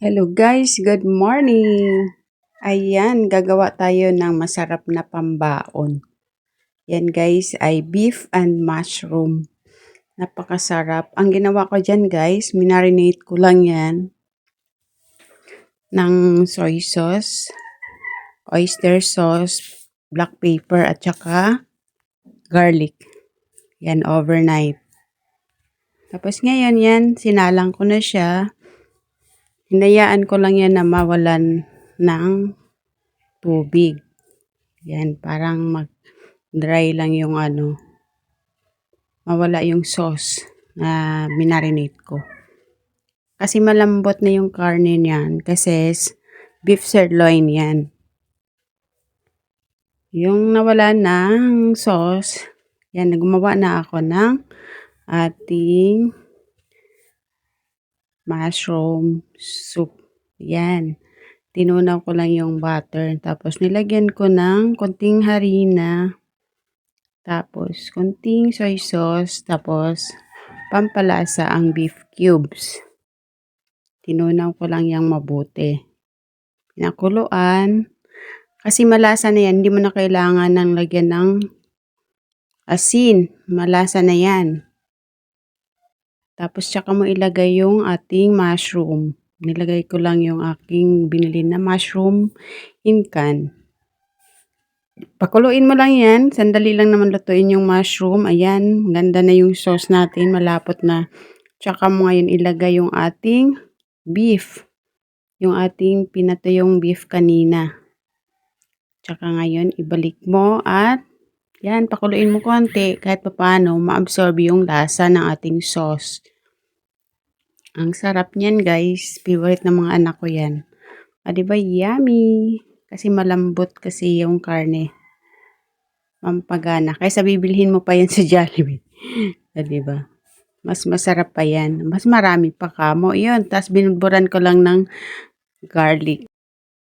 Hello guys, good morning! Ayan, gagawa tayo ng masarap na pambaon. Yan guys ay beef and mushroom. Napakasarap. Ang ginawa ko dyan guys, minarinate ko lang yan ng soy sauce, oyster sauce, black pepper at saka garlic. Yan overnight. Tapos ngayon yan, sinalang ko na siya. Hinayaan ko lang yan na mawalan ng tubig. Yan, parang mag-dry lang yung ano, mawala yung sauce na minarinate ko. Kasi malambot na yung karne niyan kasi beef sirloin yan. Yung nawala ng sauce, yan, gumawa na ako ng ating mushroom soup. Yan. Tinunaw ko lang yung butter. Tapos nilagyan ko ng konting harina. Tapos konting soy sauce. Tapos pampalasa ang beef cubes. Tinunaw ko lang yung mabuti. Pinakuluan. Kasi malasa na yan. Hindi mo na kailangan ng lagyan ng asin. Malasa na yan. Tapos tsaka mo ilagay yung ating mushroom. Nilagay ko lang yung aking binili na mushroom in can. Pakuluin mo lang yan. Sandali lang naman lutuin yung mushroom. Ayan, ganda na yung sauce natin. Malapot na. Tsaka mo ngayon ilagay yung ating beef. Yung ating pinatuyong beef kanina. Tsaka ngayon ibalik mo at yan, pakuluin mo konti kahit paano ma-absorb yung lasa ng ating sauce. Ang sarap niyan guys. Favorite ng mga anak ko yan. Ah, diba yummy? Kasi malambot kasi yung karne. Pampagana. Kaysa bibilhin mo pa yan sa Jollibee. ah, diba? Mas masarap pa yan. Mas marami pa kamo. Yun. Tapos binudburan ko lang ng garlic.